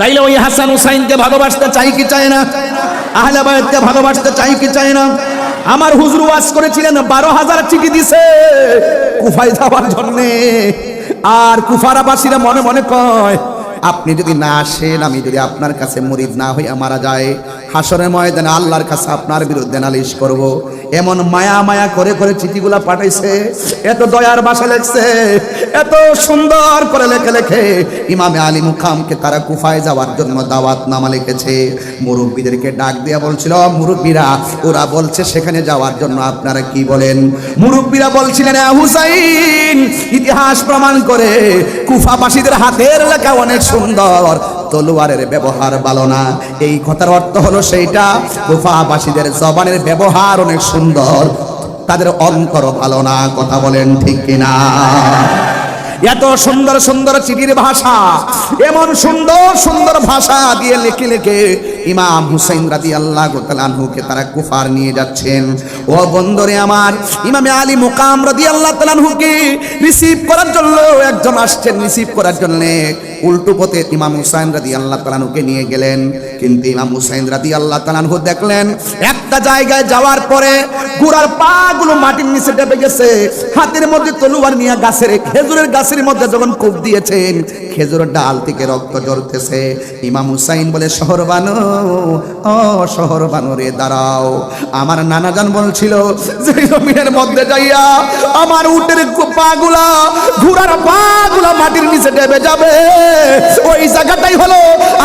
তাইলে ওই হাসান হুসাইনকে ভালোবাসতে চাই কি চায় না? আহলে বায়াতকে ভালোবাসতে চাই কি চায় না? আমার হুজুর ওয়াজ করেছিলেন, বারো হাজার চিঠি দিছে। কুফায় যাওয়ার জন্যে। আর কুফারাবাসীরা মনে মনে কয় আপনি যদি না আসেন, আমি যদি আপনার কাছে মরিদ না হইয়া মারা যায়, হাসরের ময়দানে আল্লাহর কাছে আপনার বিরুদ্ধে নালিশ করব। এমন মায়া মায়া করে করে চিঠিগুলা পাঠাইছে, এত দয়ার বাসা লেখছে, এত সুন্দর করে লেখে লেখে ইমামে আলী মুখামকে তারা কুফায় যাওয়ার জন্য দাওয়াত নামা লিখেছে। মুরব্বীদেরকে ডাক দিয়া বলছিল, মুরব্বীরা, ওরা বলছে সেখানে যাওয়ার জন্য আপনারা কি বলেন? মুরব্বীরা বলছিলেন, "এ হুসাইন, ইতিহাস প্রমাণ করে, কুফাবাসীদের হাতের লেখা অনেক সুন্দর, তলোয়ারের ব্যবহার ভালো না। এই কথার অর্থ হলো সেইটা কুফাবাসীদের জবানের ব্যবহার অনেক সুন্দর, তাদের অন্তর ভালো না, কথা বলেন ঠিক কিনা। এত সুন্দর সুন্দর চিঠির ভাষা, এমন সুন্দর সুন্দর ভাষা দিয়ে লেখে লেখে ইমাম হুসাইন রাদি আল্লাহ তালানহুকে তারা কুফার নিয়ে যাচ্ছেন। ও বন্দরে আমার, ইমামে আলী মুকাম রাদি আল্লাহ তালানহুকে রিসিভ করার জন্য, একজন আসছেন রিসিভ করার জন্য। উল্টো পথে ইমাম হুসাইন রাদি আল্লাহ তালানহুকে নিয়ে গেলেন। কিন্তু ইমাম হুসাইন রাদি আল্লাহ তালানহু দেখলেন, একটা জায়গায় যাওয়ার পরে গুড়ার পা গুলো মাটির নিচে ডেবে গেছে। হাতের মধ্যে তলুয়ার নিয়ে গাছের, খেজুরের গাছের মধ্যে যখন কূপ দিয়েছেন, খেজুরের ডাল থেকে রক্ত ঝরতেছে। ইমাম হুসাইন বলে শহর বানো ও শহর বানো রে, দাঁড়াও। আমার নানা নানাজান বলছিল, যে জমিনের মধ্যে যাইয়া আমার উটের পাগুলা, ঘোড়ার পাগুলা মাটির নিচে ডেবে যাবে। ওই জায়গাটাই হলো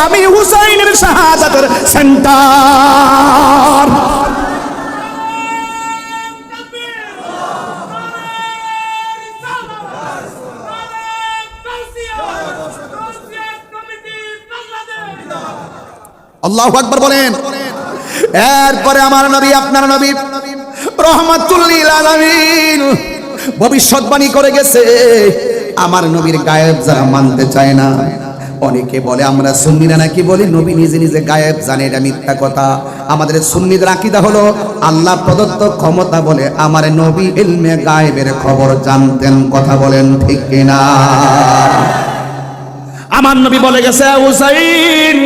আমি হুসাইনের শাহাদাতের সেন্টার। আল্লাহ আকবর বলেন। এরপরে আমার নবী, আপনার নবী রহমাতুল্লিল আলামিন ভবিষ্যৎবাণী করে গেছে। আমার নবীর গায়েব যারা মানতে চায় না। অনেকে বলে আমরা সুন্নিরা নাকি বলি নবী নিজে নিজে গায়েব জানে এটা মিথ্যা কথা। আমাদের সুন্নিদের আকিদা হলো আল্লাহ প্রদত্ত ক্ষমতা বলে আমার নবী ইলমে গায়েবের খবর জানতেন কথা বলেন ঠিক কিনা? আমার নবী বলে গেছে হুসাইন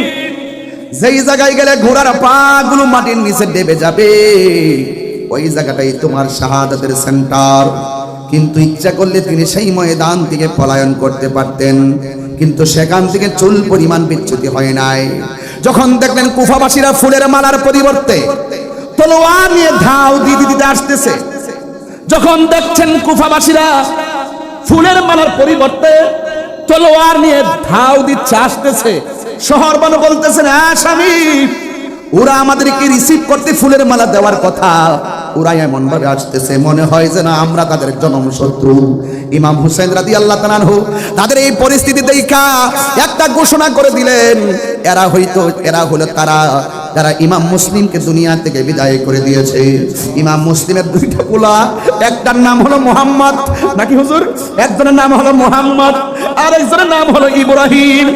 যেই জায়গায় গেলে ঘোড়ার পা গুলো মাটির নিচে ডেবে যাবে ওই জায়গাটাই তোমার শাহাদাতের সেন্টার কিন্তু ইচ্ছা করলে তিনি সেই ময়দান থেকে পলায়ন করতে পারতেন। কিন্তু সেখান থেকে চুল পরিমাণ বিচ্যুতি হয় নাই। যখন দেখলেন কুফাবাসীরা ফুলের মালার পরিবর্তে তলোয়ার নিয়ে ধাও দিদি দিতে আসতেছে, যখন দেখছেন কুফাবাসীরা ফুলের মালার পরিবর্তে তলোয়ার নিয়ে ধাও দিচ্ছে আসতেছে, শহর বানো বলতেছেন হ্যাঁ স্বামী, ওরা আমাদেরকে রিসিভ করতে ফুলের মালা দেওয়ার কথা। ওরা এমন ভাবে আসতেছে। মনে হয় যে না, আমরা তাদের জনম শত্রু। ইমাম হুসেন রাদি আল্লাহ তালানহু তাদের এই পরিস্থিতি দেখা একটা ঘোষণা করে দিলেন, এরা হয়তো, এরা হলো তারা, যারা ইমাম মুসলিমকে দুনিয়া থেকে বিদায় করে দিয়েছে। ইমাম মুসলিমের দুইটা পোলা একটার নাম হলো মোহাম্মদ, নাকি হুজুর? একজনের নাম হলো মোহাম্মদ, আর একজনের নাম হলো ইব্রাহিম।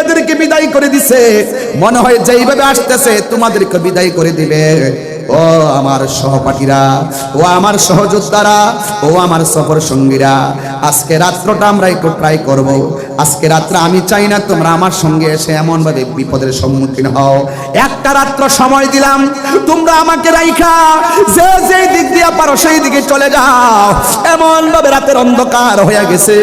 এদেরকে বিদায় করে দিছে। মনে হয় যেইভাবে আসতেছে, তোমাদেরকে বিদায় করে দিবে। ও আমার সহপাঠীরা, ও আমার সহযোদ্ধারা, ও আমার সফর সঙ্গীরা, আজকে রাত্রটা আমরা একটু ট্রাই করব। আজকে রাত্র আমি চাই না তোমরা আমার সঙ্গে এসে এমন ভাবে বিপদের সম্মুখীন হও। একটা রাত্র সময় দিলাম, তোমরা আমাকে রাইখা, যে যে দিক দিয়ে পারো সেই দিকে চলে যাও। এমন ভাবে রাতের অন্ধকার হয়ে গেছে।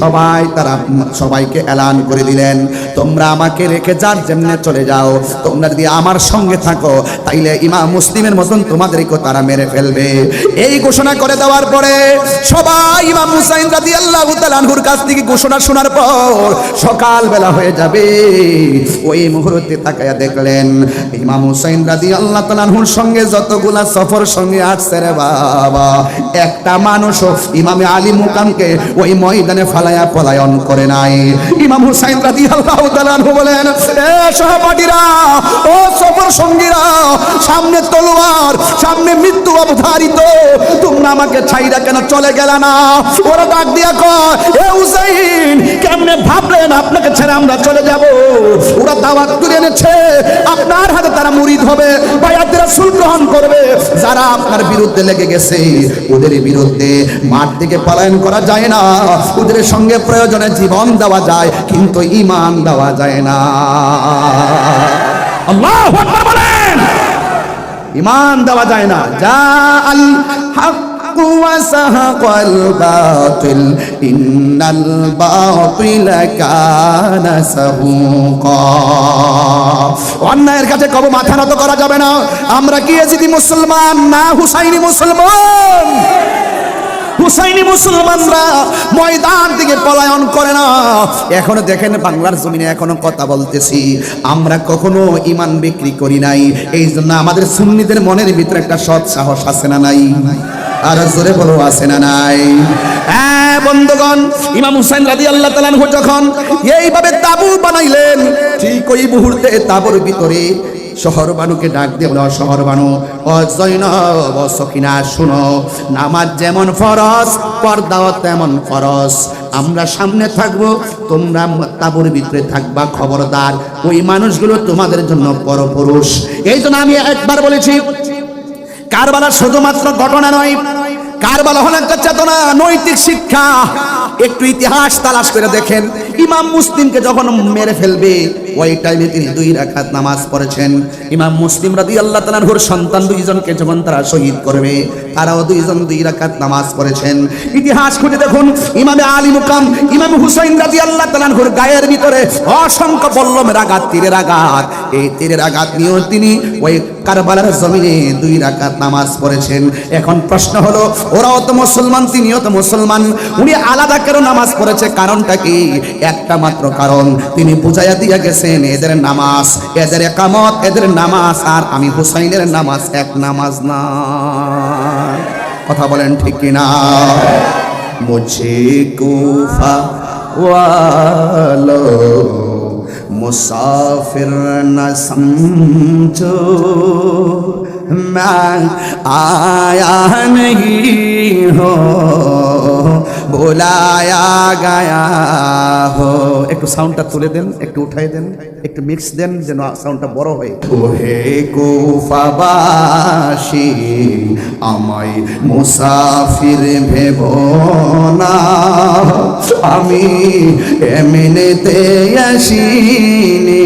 সবাই তারা সবাইকে এলান করে দিলেন। তোমরা আমাকে রেখে যার যেমনে চলে যাও, তোমরা যদি আমার সঙ্গে থাকো, তাইলে ইমাম মুসলিমের মতন তোমাদেরকে তারা মেরে ফেলবে। এই ঘোষণা করে দেওয়ার পরে সবাই ইমাম হুসাইন রাদি আল্লাহ তালানহুর কাছ থেকে ঘোষণা শোনার পর সকাল বেলা হয়ে যাবে। ওই মুহূর্তে তাকায়া দেখলেন ইমাম হুসাইন রাদি আল্লাহ তালানহুর সঙ্গে যতগুলা সফর সঙ্গে আসছে রে বাবা। একটা মানুষও ইমামে আলী মুকামকে ওই ময়দানে ফালায়া পলায়ন করে নাই। ইমাম হুসাইন রাদি আল্লাহ তালানহু বলেন, এ সহপাঠীরা, ও সফর সঙ্গীরা, সামনে তলোয়ার, সামনে মৃত্যু অবধারিত, তোমরা আমাকে ছাইরা কেন চলে গেলে না? ওরা ডাক দিয়া কয়, এ হুসাইন, কেমনে ভাবলেন আপনাকে ছেড়ে আমরা চলে যাব? ওরা দাওয়াত তুলে এনেছে, আপনার হাতে তারা মুরিদ হবে, বায়াতের রাসূল গ্রহণ করবে। যারা আপনার বিরুদ্ধে লেগে গেছে, ওদের বিরুদ্ধে মাঠ থেকে পলায়ন করা যায় না। ওদের সঙ্গে প্রয়োজনে জীবন দেওয়া যায় কিন্তু ইমান দেওয়া যায় না আল্লাহ আকবার বলেন ইমান দেওয়া যায় না যা আল হক وسهق الباطل إن الباطل كان سهوقا অন্যায়ের কাছে কব মাথা নত করা যাবে না আমরা কি এজিদি মুসলমান না হুসাইনি মুসলমান হুসাইনি মুসলমানরা ময়দান থেকে পলায়ন করে না। এখনও দেখেন বাংলার জমিনে এখনও কথা বলতেছি। আমরা কখনো ইমান বিক্রি করি নাই। এই জন্য আমাদের সুন্নিদের মনের ভিতরে একটা সৎ সাহস আছে না নাই? আর জোরে বলো, আছে না নাই? হ্যাঁ বন্ধুগণ, ইমাম হুসাইন রাদি আল্লাহ তালানহু যখন এইভাবে তাবু বানাইলেন, ঠিক ওই মুহূর্তে তাবুর ভিতরে শহর বানুকে ডাক দিয়ে বলো, শহর বানু, ও জৈনব ও সখিনা, শুনো, নামাজ যেমন ফরজ, পর্দাও তেমন ফরজ। আমরা সামনে থাকব, তোমরা তাবুর ভিতরে থাকবা, খবরদার। ওই মানুষগুলো তোমাদের জন্য পরপুরুষ এই জন্য আমি একবার বলেছি কারবালা শুধুমাত্র ঘটনা নয়, কারবালা হলো একটা চেতনা, নৈতিক শিক্ষা। একটু ইতিহাস তালাশ করে দেখেন, ইমাম মুসলিমকে যখন মেরে ফেলবে ওই টাইমে তিনি দুই রাকাত নামাজ পড়েছেন। ইমাম মুসলিম রাদি আল্লাহ তালানহুর সন্তান দুইজনকে যখন তারা শহীদ করবে, তারাও দুইজন দুই রাকাত নামাজ পড়েছেন। ইতিহাস খুঁজে দেখুন, ইমামে আলী মুকাম, ইমাম হুসাইন রাদি আল্লাহ তালানহুর গায়ের ভিতরে অসংখ্য বল্লমের আঘাত তীরের আঘাত এই তীরের আঘাত নিয়েও তিনি ওই কারবালার জমিনে দুই রাকাত নামাজ পড়েছেন। এখন প্রশ্ন হলো, ওরাও তো মুসলমান, তিনিও তো মুসলমান। উনি আলাদা কেন নামাজ পড়েছে? কারণটা কি? একটা মাত্র কারণ, তিনি বুঝাইয়া দিয়া গেছেন এদের নামাজ, এদের একামত, এদের নামাজ, আর আমি হুসাইনের নামাজ, এক নামাজ না। কথা বলেন ঠিক কিনা? মুঝে কুফা ওয়ালো মুসাফির না সমঝো मैं आया नहीं हो बुलाया गया हो একটু সাউন্ডটা তুলে দেন একটু উঠাই দেন একটু মিক্স দেন যেন সাউন্ডটা বড় হয় ওহে কুফাবাসী আমায় মুসাফির ভেব না আমি এমনিতে আসিনি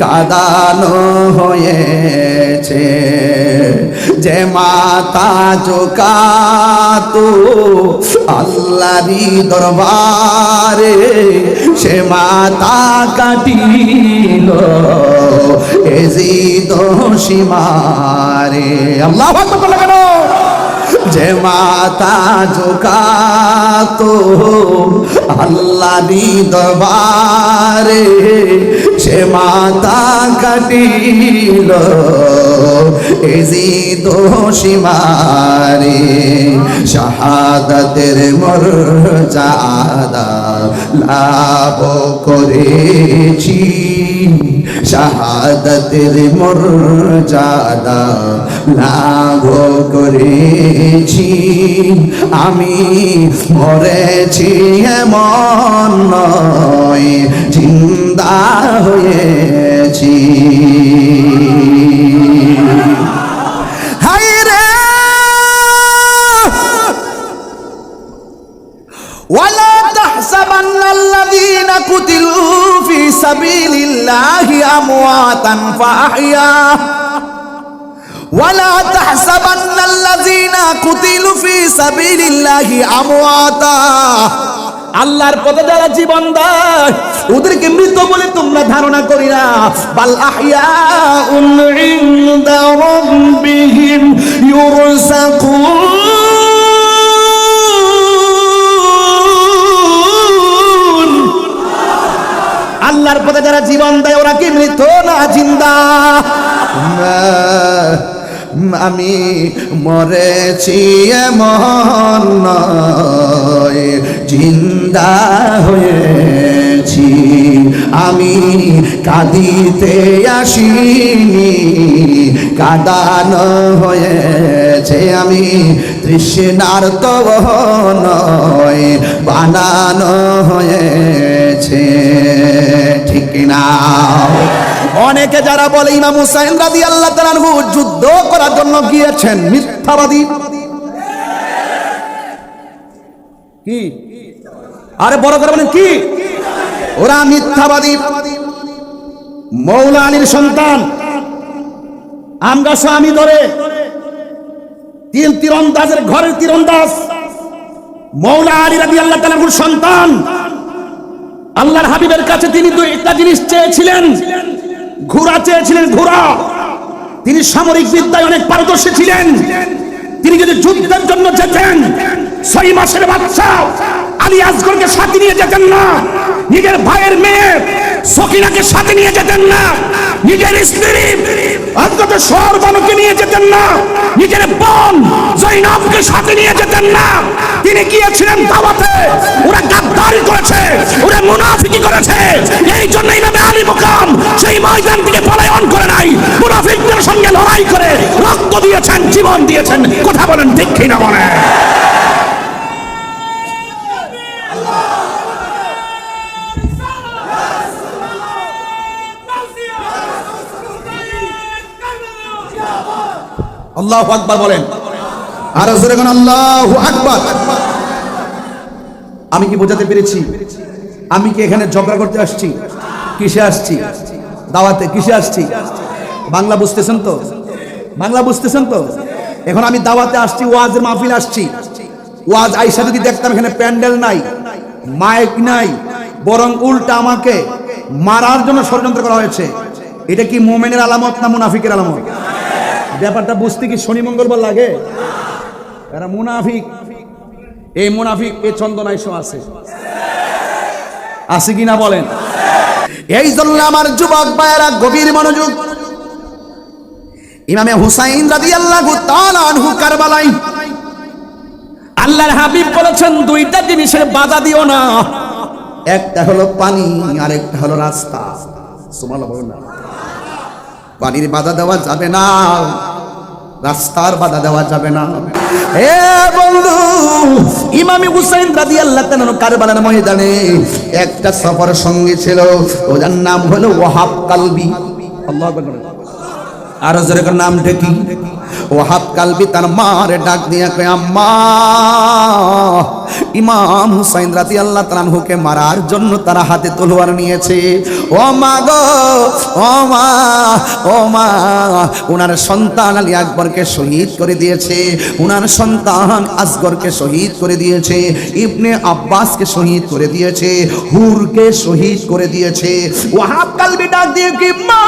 কাদানো হয়েছে। যে মাতা জোকাতো আল্লাহরি দরবারে, সে মাতা কাটিল এজিদ সীমারে। আল্লাহ আকবার কেন? যে মাতা জোকাতো আল্লাহরি দরবারে সে মাতা কাটিল এজি দোষিমারে শাহাদাতের মর্যাদা লাভ করেছি। শাহাদাতের মর্যাদা লাভ করেছি। আমি মরেছি এমন নয় জিন্দা হয়েছি। ওয়াল تحسبن الذين قتلوا في سبيل الله أمواتا فأحيا ولا تحسبن الذين قتلوا في سبيل الله أمواتا আল্লাহর পথে যারা জীবন দেয় ওদেরকে মৃত বলে তোমরা ধারণা করি না বাল আহিয়া ইনদা রাব্বিহিম ইউরসাকুন আল্লাহর পথে যারা জীবন দেয়, ওরা কি মৃত না জিন্দা? আমি মরেছি নয়, জিন্দা হয়েছি। আমি কাঁদিতে আসিনি, কাদানো হয়েছে। আমি তৃষ্ণার তো নয় বানানো হয়েছে। ঠিক না? অনেকে যারা বলে ইমাম হুসাইন রাদি আল্লাহ তাআলা যুদ্ধ করার জন্য গিয়েছেন, মিথ্যাবাদী। কি? আরে বড় করে বলেন, কি? ওরা মিথ্যাবাদী। মৌলা আলীর সন্তান। আমগাছ আমি ধরে। তিন তীরন্দাজের ঘরের তীরন্দাজ। মৌলা আলী রাদি আল্লাহ তালাহুর সন্তান। আল্লাহর হাবিবের কাছে তিনি দুই একটা জিনিস চেয়েছিলেন। ঘোড়া চেয়েছিলেন, ঘোড়া। তিনি সামরিক বিদ্যায় অনেক পারদর্শী ছিলেন। তিনি যদি যুদ্ধের জন্য যেতেন, ছয় মাসের বাচ্চা আলী আসগরকে সাথে নিয়ে যেতেন না। নিজের ভাইয়ের মেয়ে সকিনাকে সাথে নিয়ে যেতেন না। নিজের স্ত্রী অন্তত সর্বানুকে নিয়ে যেতেন না। নিজের বোন জৈনবকে সাথে নিয়ে যেতেন না। তিনি গিয়েছিলেন দাওয়াতে। ওরা গাদ্দারি করেছে, ওরা মুনাফিকি করেছে। এই জন্য ইমামে আলী মুকাম সেই ময়দান থেকে পলায়ন করে নাই। মুনাফিকদের সঙ্গে লড়াই করে রক্ত দিয়েছেন, জীবন দিয়েছেন। কথা বলেন ঠিক কিনা বলেন? আল্লাহ আকবার বলেন। আর আল্লাহ আকবার আমি কি বোঝাতে পেরেছি? আমি কি এখানে ঝগড়া করতে আসছি? কিসে আসছি? দাওয়াতে কিসে আসছি? বাংলা বুঝতেছেন তো? বাংলা বুঝতেছেন তো? এখন আমি দাওয়াতে আসছি, ওয়াজের মাহফিল আসছি। ওয়াজ আইসা যদি দেখতাম এখানে প্যান্ডেল নাই, মাইক নাই, বরং উল্টা আমাকে মারার জন্য ষড়যন্ত্র করা হয়েছে। এটা কি মোমেনের আলামত না মুনাফিকের আলামত? ব্যাপারটা বুঝতে কি শনি মঙ্গলবার লাগে? এরা মুনাফিক। এই মুনাফিক এ চন্দনাইশ আছে। আছে কিনা বলেন? এই জন্য আমার যুবক ভাইয়েরা, গভীর মনোযোগ। ইমামে হুসাইন রাদিয়াল্লাহু তাআলা আনহু কারবালাই আল্লাহর হাবিব বলেছেন, দুইটা জিনিসের বাধা দিও না। একটা হলো পানি আর একটা হলো রাস্তা। সুবহানাল্লাহ বলুন না। পানির বাধা দেওয়া যাবে না। রাস্তার বাধা দেওয়া যাবে না। হে বন্ধু, ইমামি হুসাইন রাদিয়াল্লাহু তাআলা কারবালার ময়দানে একটা সফর সঙ্গী ছিল। ওদের নাম হলো ওয়াহাব কালবি। আল্লাহু। আর নামটা কি? ওয়াহাব কালবি তার মারে ডাক দিয়া কয়, আম্মা, ইমাম হুসাইন রাতি আল্লাহ তালানহুকে মারার জন্য তারা হাতে তলোয়ার নিয়েছে। ও মা গো, ও মা ও মা ওনার সন্তান আলী আকবরকে শহীদ করে দিয়েছে। ওনার সন্তান আসগরকে শহীদ করে দিয়েছে। ইবনে আব্বাসকে শহীদ করে দিয়েছে। হুরকে শহীদ করে দিয়েছে। ওয়াহাব কালবি ডাক দিয়ে কি মা,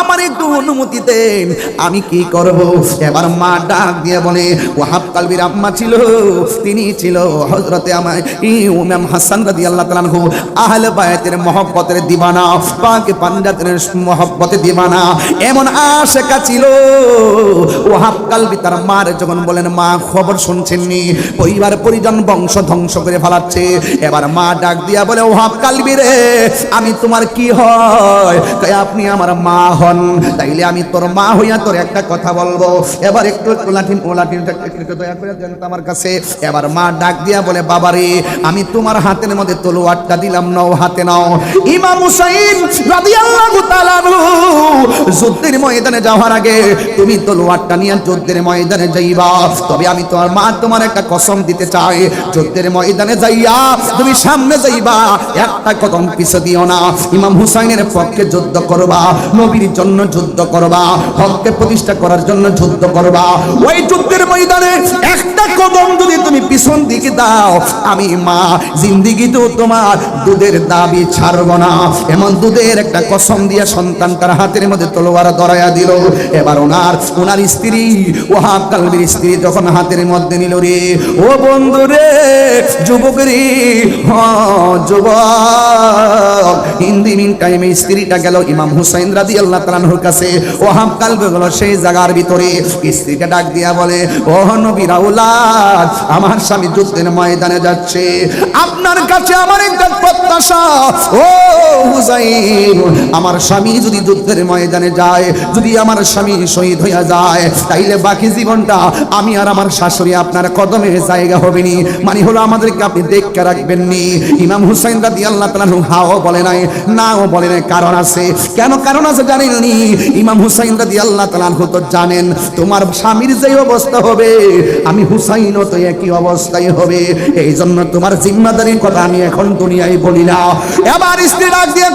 আমার একটু অনুমতি দেন, আমি কি করব? এবার মা ডাক দিয়ে বলে, ওয়াহাব কালবির আম্মা ছিল, তিনি ছিল হজরতে আমার ইমাম হাসান রাদি আল্লাহ তালানহু আহলে বায়াতের মহব্বতের দিবানা, পাকে পাঞ্জাতের মহব্বতে দিবানা। এমন আশেকা ছিল। ওয়াহাব কালবি তার মার যখন বলেন, মা, খবর শুনছেননি, পরিবার পরিজন বংশ ধ্বংস করে ফেলাচ্ছে। এবার মা ডাক দিয়া বলে ওহাব কালবি রে, আমি তোমার কি হয়? তাই আপনি আমার মা হন। তাইলে আমি তোর মা হইয়া তোর একটা কথা বলব। এবার একটু একটু লাঠি লাঠিটা দয়া করে দেন আমার কাছে। এবার মা ডাক দিয়া বলে, বাবারে, আমি তোমার হাতের মধ্যে তলোয়ারটা দিলাম, নাও হাতে নাও। ইমাম হুসাইন রাদিয়াল্লাহু তাআলা যুদ্ধের ময়দানে যাওয়ার আগে তুমি তলোয়ারটা নিয়ে যুদ্ধের ময়দানে যাইবা। তবে আমি তোমার মা তোমার একটা কসম দিতে চাই। যুদ্ধের ময়দানে যাইয়া তুমি সামনে যাইবা, একটা কদম পিছে দিও না। ইমাম হুসাইনের পক্ষে যুদ্ধ করবা, নবীর জন্য যুদ্ধ করবা, হককে প্রতিষ্ঠা করার জন্য যুদ্ধ করবা। ওই যুদ্ধের ময়দানে একটা কদম যদি তুমি পিছন দিকে দাও, আমি মা, জিন্দিগি তো তোমার দুধের দাবি ছাড়ব না। এমন দুধের একটা কসম দিয়া সন্তান তার হাতের মধ্যে তলোয়ার ধরাইয়া দিল। এবার ওনার ওনার স্ত্রী ওহাব কালবির স্ত্রী যখন হাতের মধ্যে নিল রে, ও বন্ধু রে, যুবক রে হ যুবক। হিন্দি মিন টাইমে স্ত্রীটা গেল ইমাম হুসাইন রাদি আল্লাহ তালানহুর কাছে। ওহাব কালবে গেল সেই জায়গার ভিতরে। স্ত্রীকে ডাক দিয়া বলে, ও নবী রাউলাদ, আমার স্বামী যুদ্ধের ময়দানে যাচ্ছে। আপনার কাছে আমার একটা প্রত্যাশা। ও আমার স্বামী যদি যুদ্ধের ময়দানে যায়, যদি আমার স্বামী শহীদ হইয়া যায়, তাইলে বাকি জীবনটা আমি আর আমার শাশুড়ি আপনার কদমে জায়গা হবে নি মানে হলো আমাদেরকে আপনি দেখতে রাখবেন নি ইমাম হুসাইন রাদি আল্লাহ তাআলা হাও বলে নাই, নাও বলে নাই, কারণ আছে। কেন কারণ আছে জানেননি? ইমাম হুসাইন রাদি আল্লাহ তাআলা তো জানেন, তোমার স্বামীর যে অবস্থা হবে, আমি হুসাইনও তো একই অবস্থায় হবে। এই জন্য তোমার জিম্মাদারির কথা আমি এখন দুনিয়ায় বলি না। এবার স্ত্রী ডাক দিয়ে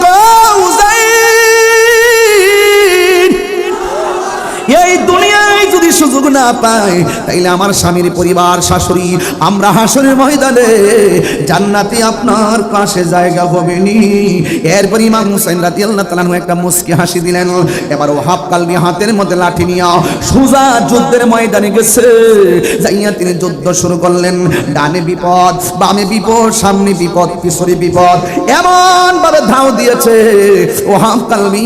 এই দুনিয়ায় যদি সুযোগ না পায় তাইলে আমার স্বামীর পরিবার, শাশুড়ি, আমরা হাসরের ময়দানে জান্নাতে আপনার পাশে জায়গা হবে নি এরপর ইমাম হুসাইন রাদিয়াল্লাহু তাআলা একটা মুস্কি হাসি দিলেন। এবার ও হাফ কালবি হাতের মধ্যে লাঠি নিয়া সুজা যুদ্ধের ময়দানে গেছে। যাইয়া তিনি যুদ্ধ শুরু করলেন। ডানে বিপদ, বামে বিপদ, সামনে বিপদ, পিছনে বিপদ এমন ভাবে ধাও দিয়েছে। ও হাফ কালবি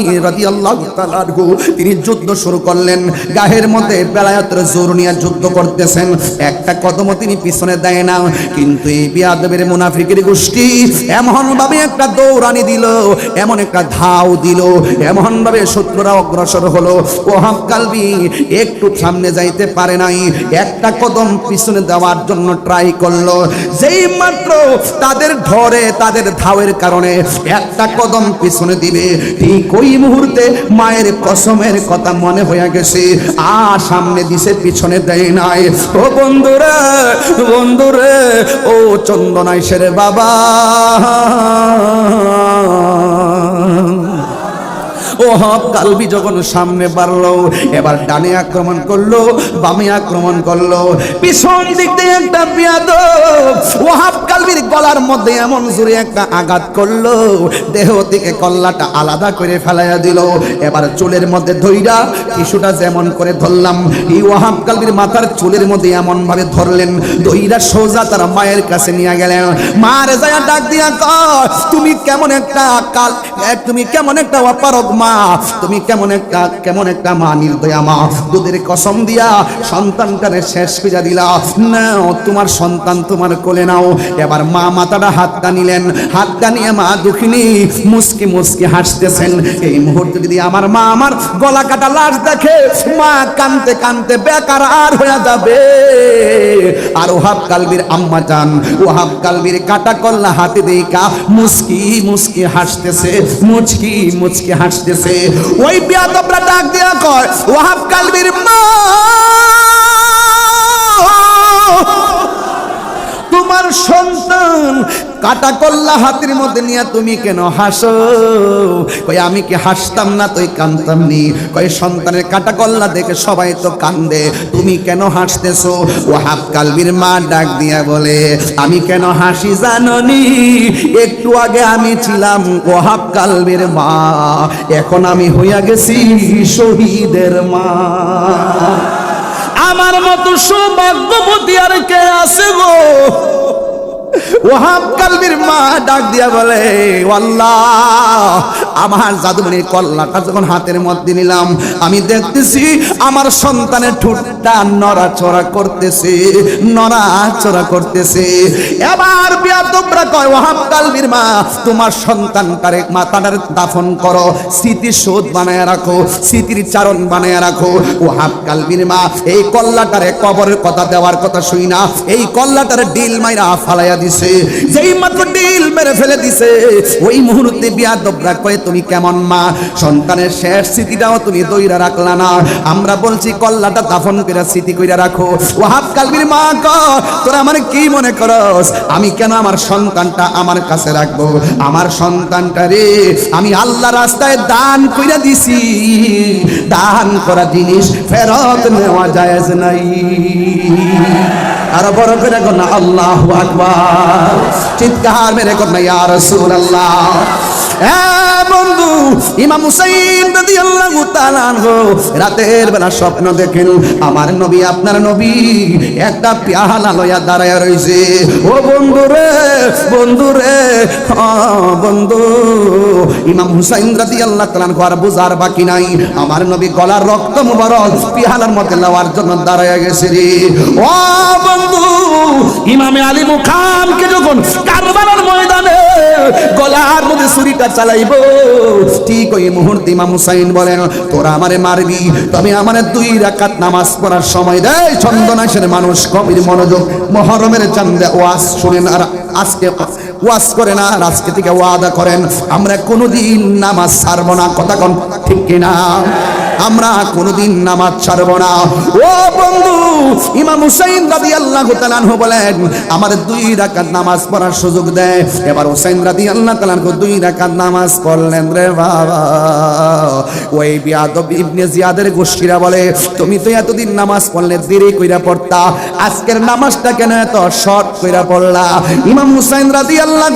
তাআলা আনহু, তিনি যুদ্ধ শুরু করলেন। গাহের মধ্যে বেলায়তের জোর নিয়ে যুদ্ধ করতেছেন। একটা কদম তিনি পিছনে দেয় না। কিন্তু এই বিয়াদবের মুনাফিকের গোষ্ঠী এমন ভাবে একটা দৌড়ানি দিল, এমন একটা ধাও দিল এমন ভাবে শত্রুরা অগ্রসর হলো। ও কালবি, একটু সামনে যাইতে পারে নাই। একটা কদম পিছনে দেওয়ার জন্য ট্রাই করল। যেই মাত্র তাদের ধরে, তাদের ধাওয়ের কারণে একটা কদম পিছনে দিবে। ঠিক ওই মুহূর্তে মায়ের কসমের কথা মনে হয়ে গেছে। আ সামনে দিছে পিছনে দেয় নাই। ও বন্ধুরে বন্ধুরে ও চন্দনাইশের বাবা। কালবি যখন সামনে বাড়লো, এবার ডানে আক্রমণ করল, বামে আক্রমণ করল। পিছন দিক দিয়ে একটা ওহাব কালবির গলার মধ্যে এমন জোরে একটা আঘাত করল, দেহ থেকে কল্লাটা আলাদা করে ফেলাইয়া দিল। এবার চুলের মধ্যে ধইরা টিস্যুটা যেমন করে ধরলাম। এই ওহাব কালবির মাথার চুলের মধ্যে এমন ভাবে ধরলেন দইরা সোজা তার মায়ের কাছে নিয়ে গেলেন। মার যায় ডাক দিয়া তুমি কেমন একটা কাল তুমি কেমন একটা অপারগ মা তুমি কেমন একটা কেমন একটা মা নির্দয়া মা। দুধের কসম দিয়া সন্তানটারে শেষ পিজা দিলা। নাও, তোমার সন্তান তোমার কোলে নাও। এবার মা মাথাটা হাতটা নিলেন। হাতটা নিয়ে মা দুঃখিনী মুসকি মুসকি হাসতেছেন। এই মুহূর্তে যদি আমার মা আমার গলা কাটা লাশ দেখে, মা কানতে কানতে বেকার আর হয়ে যাবে। আর ওহাব কালবির আম্মা জান, ওহাব কালবির কাটা কল্লা হাতে দেখা মুসকি মুসকি হাসতেছে, মুচকি মুচকি হাসতেছে। ওই বিয়াদবরা ডাক দেওয়া কর ওয়াহাব কালবির মা তোমার সন্তান কাটা কল্লা হাতের মধ্যে নিয়ে তুমি কেন হাসো? কই আমি কি হাসতাম না, তুই কানতাম নি কই সন্তানের কাটা কল্লা দেখে সবাই তো কান্দে। তুমি কেন হাসতেছো? ও হাফ কালবির মা ডাক দিয়া বলে, আমি কেন হাসি জাননি? একটু আগে আমি ছিলাম ও হাফ কালবির মা। এখন আমি হইয়া গেছি শহীদের মা। আমার মতো সৌভাগ্যবতী আর কে আছে গো? ওহাব কালবির মা ডাক দিয়া বলে আমার জাদুমণির কল্লাটা যখন হাতের মধ্যে নিলাম, আমি দেখতেছি আমার সন্তানের ঠোঁটটা নড়াচড়া করতেছে নড়াচড়া করতেছে। এবার বিয়া তোমরা কয় ওহাব কালবির মা, তোমার সন্তানটারে মাতাটার দাফন করো স্মৃতি শোধ বানায় রাখো, স্মৃতির চারণ বানায় রাখো। ওহাব কালবির মা, এই কল্লাটারে কবরের কথা দেওয়ার কথা শুই না, এই কল্লাটারে ডিল মাইরা ফালাইয়া দিছে। যেই মাত্র ডিল মেরে ফেলে দিছে, ওই মুহূর্তে বিয়া দবরা কয়ে, তুমি কেমন মা? সন্তানের শেষ স্মৃতিটাও তুমি দইরা রাখলা না। আমরা বলছি, কল্লাটা দাফন করে স্মৃতি কইরা রাখো। ওহাব কালবির মা ক, তোরা আমার কি মনে করস? আমি কেন আমার সন্তানটা আমার কাছে রাখব? আমার সন্তানটা রে, আমি আল্লাহ রাস্তায় দান কইরা দিছি। দান করা জিনিস ফেরত নেওয়া যায় নাই। আর বড় করে কোন আল্লাহ আকবার। চিৎকার মেরে কোন ইয়া রাসূলুল্লাহ। বন্ধু, ইমাম হুসাইন রাদিয়াল্লাহু তাআলা রাতের বেলা স্বপ্ন দেখেন, আমার নবী আপনার নবী, একটা পেয়ালা লয়া দাঁড়ায় রইছে। ও বন্ধু রে বন্ধু রে বন্ধু, ইমাম হুসাইন রাদিয়াল্লাহু তাআলা আর বুঝার বাকি নাই। আমার নবী গলার রক্ত মুবারক পেয়ালার মধ্যে লওয়ার জন্য দাঁড়ায় গেছে রে। ও বন্ধু, ইমামে আলী মুখামকে যখন কারবালার ময়দানে গলার মধ্যে ছুরিটা চালাইবো। ঠিক ওই মুহূর্তে ইমাম হুসাইন বলেন, তোরা আমারে মারবি আমার দুই রাকাত নামাজ পড়ার সময় দেয়। চন্দনাশের মানুষ কবির মনোযোগ, মহরমের চান্দে ওয়াজ শুনেন আর আজকে ওয়াজ করে না আর আজকে থেকে ওয়াদা করেন, আমরা কোনোদিন নামাজ ছাড়বো না। কথা কথা ঠিক কিনা? আমরা কোনোদিন নামাজ ছাড়ব না। ও বন্ধু, ইমাম হুসাইন রাদিয়াল্লাহু তাআলা আনহু বলেন, আমার দুই রাকাত নামাজ পড়ার সুযোগ দেয় এবার হুসাইন রাদিয়াল্লাহু তাআলা আনহু দুই রাকাত নামাজ পড়লেন রে বাবা। ওই বিয়াদব ইবনে জিয়াদের গোষ্ঠীরা বলে, তুমি তো এতদিন নামাজ পড়লে দেরি কইরা পড়তা, আজকের নামাজটা কেন এত শর্ট কইরা পড়লা? ইমাম হুসাইন রাদি আল্লাহ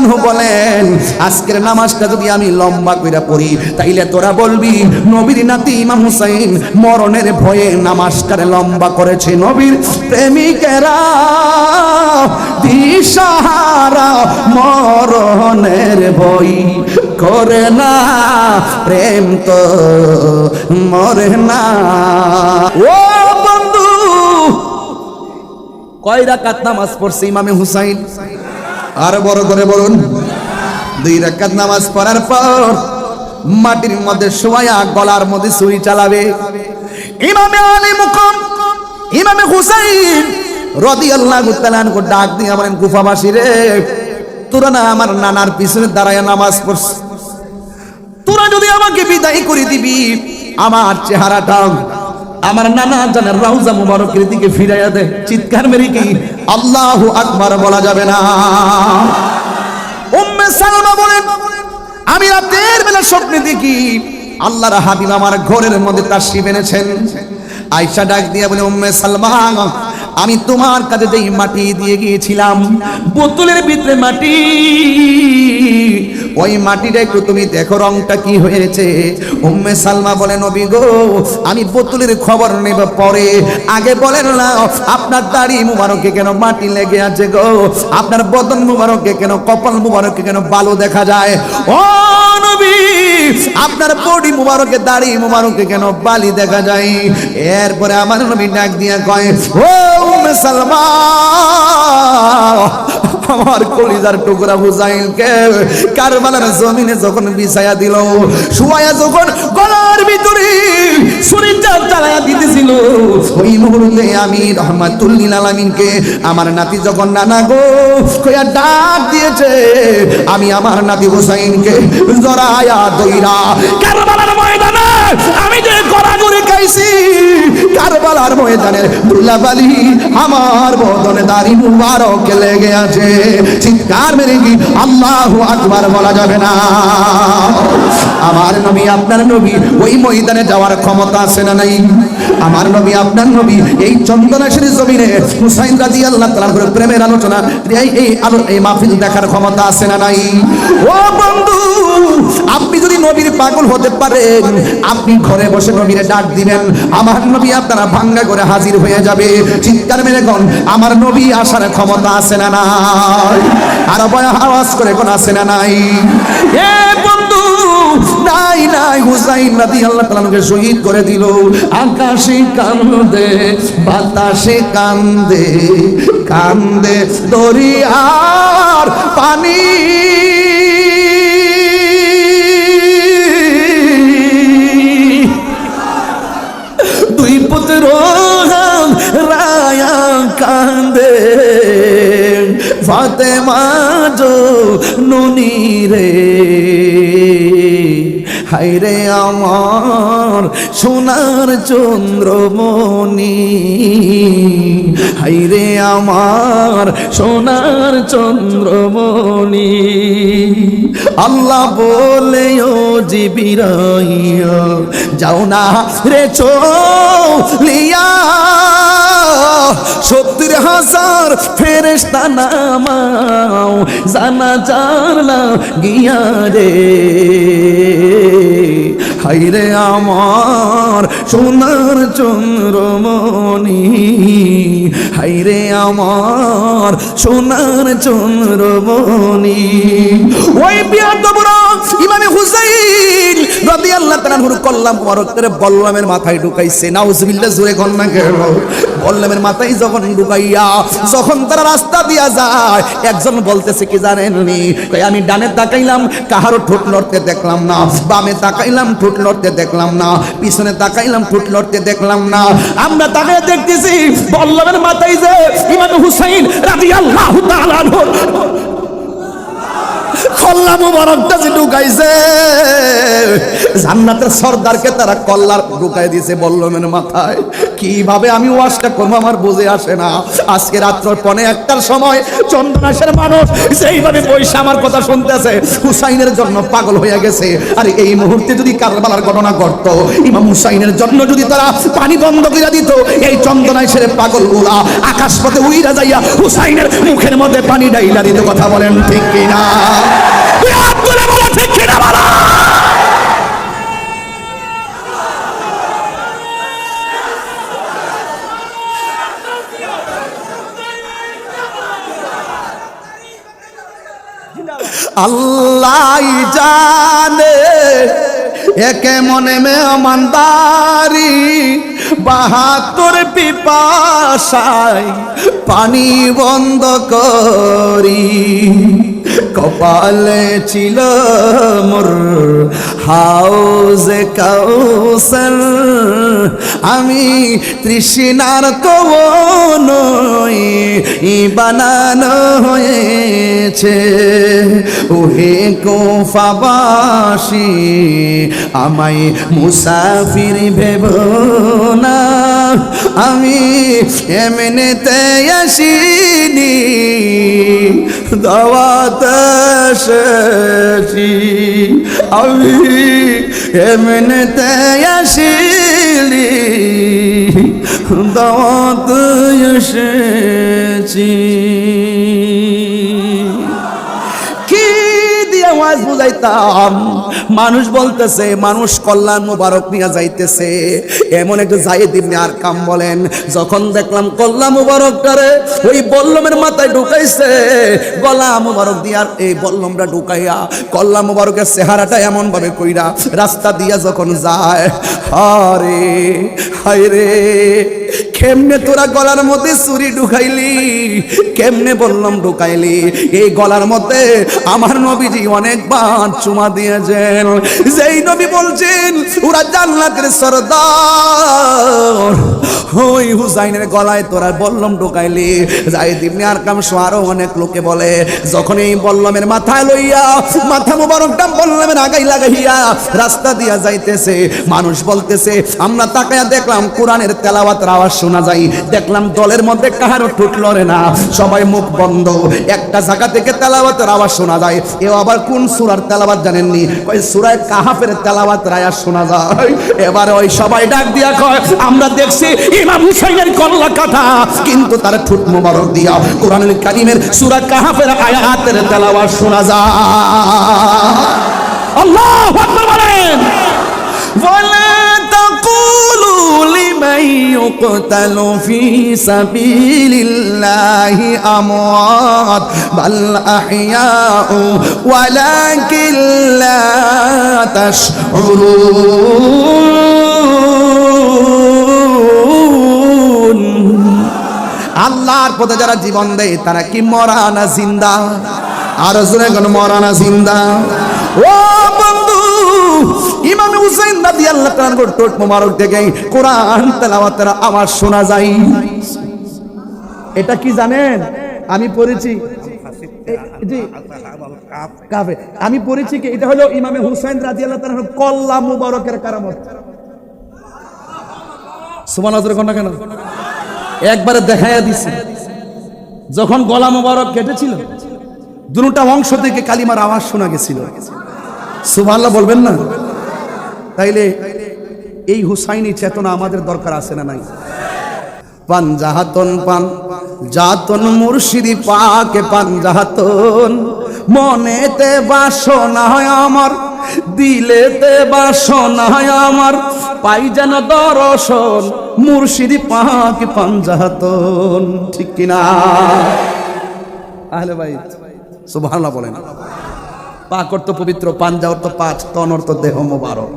আনহু বলেন, আজকের নামাজটা যদি আমি লম্বা কইরা পড়ি, তাইলে তোরা বলবি, নবীর নাতি ইমাম হুসাইন মরণের ভয়ে নামাজটারে লম্বা করেছে নবীর প্রেমিকেরা। দিশাহারা মরণের ভয় করে না, প্রেম তো মরে না। ও বন্ধু, কয় রাকাত নামাজ পড়ছে ইমামে হুসাইন? আর বড় করে বলুন। দুই রাকাত নামাজ পড়ার পর মাটির মধ্যে শোয়া গলার মধ্যে ছুরি চালাবে। ইমামে আলী মুকম, ইমামে হুসাইন রাদিয়াল্লাহু তাআলা আনহু ডাক দিয়ে বলেন কুফাবাসী রে, তোরা না আমার নানার পিছনে দাঁড়ায় নামাজ পড়ছ। তোরা যদি আমাকে বিদায় করে দিবি, আমার চেহারাটা আমার নানা জানের রাউজা মুবারকের দিকে ফিরাইয়া দে। চিৎকার মেরে কি? আল্লাহু আকবার বলা যাবে না। উম্মে সালমা বলেন আমি রাতের বেলা স্বপ্নে দেখি আল্লাহর হাবিব আমার ঘরের মধ্যে তাশরিফ এনেছেন। আয়সা ডাক দিয়ে বলে, উম্মে সালমান আমি তোমার কাছে যেই মাটি দিয়ে গিয়েছিলাম, বোতলের ভিতরে মাটি ওই মাটিটা একটু তুমি দেখো রংটা কি হয়েছে। উম্মে সালমা বলে, নবী গো, আমি বোতলের খবর নেব পরে। আগে বলেন না, আপনার দাড়ি মুবারকে কেন মাটি লেগে আছে গো? আপনার বদন মুবারকে কেন, কপাল মুবারকে কেন বালু দেখা যায়? ও নবী, আপনার বডি মুবারকে, দাড়ি মুবারকে কেন বালি দেখা যায়? এরপরে আমার নবী ডাক দিয়া কয়, ও উম্মে সালমা, আমার কলিজার টুকরা হুসাইনকে কারবালার জমিনে যখন বিছায়া দিল, শুয়ায়া যখন গলার ভিতরে শরীরটা চালায়া দিতেছিল, ওই মুহূর্তে আমি রহমাতুল্লিল আলামিনকে, আমার নাতি যখন নানা গো কইয়া ডাক দিয়েছে, আমি আমার নাতি হুসাইনকে জড়ায়া দইরা কারবালার ময়দানে, আমি যে গড়াগড়ি খাইছি, কারবালার ময়দানের দুলাবালি আমার বদনে দাড়ি মুবারক লেগে আছে। চিৎকার মেরে কি আল্লাহু আকবার বলা যাবে না। আমার নবী আপনার নবী ওই ময়দানে যাওয়ার ক্ষমতা আছে না নাই? আমার নবী, আপনার নবী, এই চন্দনাশের জমিনে হুসাইন রাজি আল্লাহ উপরে প্রেমের আলোচনা, এই এই আলো, এই মাহফিল দেখার ক্ষমতা আছে না নাই? ও বন্ধু, আপনি যদি নবীর পাগল হতে পারেন, আপনি ঘরে বসে নবীর ডাক দিবেন, আমার নবী আপনারা ভাঙ্গা করে হাজির হয়ে যাবে। চিৎকার মেরে গন আমার নবী আসার ক্ষমতা আছে না নাই? আর বয় আওয়াজ করে কোন, আছে না নাই? এ বন্ধু নাই নাই, হুসাইন নবী আল্লাহ তাআলাকে শহীদ করে দিল। আকাশে কান্দে, বাতাসে কান্দে কান্দে দরিয়ার পানি। দুই পুত্র রায়া কান্দে, ফাতেমা জো নুনি রে। হাইরে আমার সোনার চন্দ্রমণি। হাইরে আমার সোনার চন্দ্রমণি। আল্লাহ বলে, ও জিবিরাইয়া যাও না রে চলিয়া। সত্তর হাজার ফেরেস্তা নামাও জানা জানলা গিয়া রে। হাইরে আমার সোনার চন্দ্রমণি হাইরে আমার সোনার চন্দ্রমণি। ওই ইমামে রাদিয়াল্লাহু তাআলা কল্লাম বল্লমের মাথায় ঢুকাইছে। গেল বল্লমের মাথায় যখন ঢুকাইয়া যখন তারা রাস্তা দিয়া যায়, একজন বলতেছে কি আমি ডানে তাকাইলাম, কাহারও ঠোঁট নড়তে দেখলাম না। বামে তাকাইলাম, ঠোঁট নড়তে দেখলাম না। পিছনে তাকাইলাম, ঠোঁট নড়তে দেখলাম না। আমরা তাকায় দেখতেছি, বল্লমের মাথায় যে ইমাম হুসাইন রাদিয়াল্লাহু তাআলা আনহু কল্লা মুবারকটা যে ঢুকাইছে। জান্নাতের সর্দারকে তারা কল্লার ঢুকাই দিয়েছে বল্লমের মাথায়, কীভাবে আমি ওয়াশটা করব? আমার বুঝে আসে না। আজকে রাত্র পনে একটার সময় চন্দ্রনাশের মানুষ সেইভাবে বৈশা আমার কথা শুনতেছে, হুসাইনের জন্য পাগল হয়ে গেছে। আর, এই মুহূর্তে যদি কারবালার ঘটনা ঘটতো, ইমাম হুসাইনের জন্য যদি তারা পানি বন্ধ করে দিত, এই চন্দ্রনাশের পাগলগুলা আকাশ পথে উইরা যাইয়া হুসাইনের মুখের মধ্যে পানি ডাইলা দিত, কথা বলেন ঠিক কিনা? ঠিক কিনা বলো আল্লাহ জানে একে মনে মেহমানদারি। বাহাত্তর পিপাসায় পানি বন্ধ করি। কপালে ছিল মোর হাউজে কাউসার, আমি তৃষ্ণার কবনই বানানো হয়েছে। ওহে কোফাবাসী, আমায় মুসাফির ভেব না। আমি এমনিতে আসিনি, দাওয়াত আমি এমনিতে আসিলি দাওয়াত এসেছি। দিয়ে বুঝাইতাম, মানুষ বলতেছে, মানুষ কল্যাণ মুবারক নিয়ে যাইতেছে। এমন একটা জায়েদ ইবনে আর কাম বলেন, যখন দেখলাম কল্যাণ মুবারকটারে ওই বল্লমের মাথায় ঢুকাইছে। গলা মুবারক দিয়ার এই বল্লমটা ঢুকাইয়া, কল্যাণ মুবারকের চেহারাটা এমন ভাবে কইরা রাস্তা দিয়া যখন যায় হরে হায় রে কেমনে তোরা গলার মধ্যে চুরি ঢুকাইলি? কেমনে বললাম ঢুকাইলি? এই গলার মধ্যে আমার নবীজি অনেকবার চুমা দিয়েছেন। যেই নবী বলছেন, ওরা জান্নাতের সরদার। ওই হুসাইনের গলায় তোরা বললাম ঢুকাইলি। আর কাম আরও অনেক লোকে বলে, যখন এই বল্লমের মাথায় লইয়া মাথা মুবারকটা বল্লমের আগাই লাগাইয়া রাস্তা দিয়া যাইতেছে, মানুষ বলতেছে, আমরা তাকায়া দেখলাম কোরআনের তেলাওয়াতের আওয়াজ শোনা যায়, দেখলাম দলের মধ্যে কাহারও ঠুট লড়ে না। সবাই মুখ বন্ধ। একটা জায়গা থেকে তেলাবাতের আওয়াজ শোনা যায়। এ আবার কোন সুরার তেলাবাত জানেননি? ওই সুরায় কাহাফের তেলাবাত রায়া শোনা যায়। এবার ওই সবাই ডাক দিয়া কয়, আমরা দেখছি ইমাম হুসাইনের কল্লা কথা, কিন্তু তার ঠুট মোবারক দিয়া। কোরআনুল কারিমের সুরা কাহাফের আয়াতের তেলাওয়াত শোনা যায়। আল্লাহ আকবার বলেন। বলেন تقولوا لمن يقتل في سبيل الله أموات بل أحياء ولكن لا تشعرون আল্লাহর পথে যারা জীবন দেয় তারা কি মরা না জিন্দা আর জোরে কোন মরা না জিন্দা ও বন্ধু হুসাইন রাদিয়াল্লাহু তাআলার টোট মোবারক কোরআন আওয়াজ শোনা যায়। এটা কি জানেন? আমি পড়েছি। আমি পড়েছি কি? এটা হলো ইমামে হুসাইন রাদিয়াল্লাহু তাআলার কল্লা মুবারকের কারামত। সুবহানাল্লাহ কোন কেন? একবারে দেখাইয়া দিছে। যখন গলা মোবারক কেটেছিল, দুটা অংশ থেকে কালিমার আওয়াজ শোনা গেছিল। সুবহানাল্লাহ বলবেন না? তাইলে এই হুসাইনি চেতনা আমাদের দরকার আছে না নাই? পাঞ্জাহাতন পান, জাতন মুর্শিদি পাকে পাঞ্জাহাতন মনেতে বাসনা হয় আমার, দিলেতে বাসনা হয় আমার। পাই যেন দর্শন, মুর্শিদি পাকে পাঞ্জাহাতন ঠিক কিনা? আহলে ভাই সুবহানাল্লাহ বলেন। পাক অর্থ পবিত্র, পাঞ্জা অর্থ পাঁচ তন অর্থ দেহ মুবারক।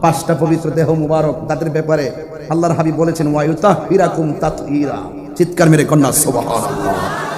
পাঁচটা পবিত্র দেহ মুবারক তাদের ব্যাপারে আল্লাহর হাবি বলেছেন ওয়ায়ুতা হিরাকুম তাতহিরা। চিৎকার মেরে কন্যা, সুবহানাল্লাহ।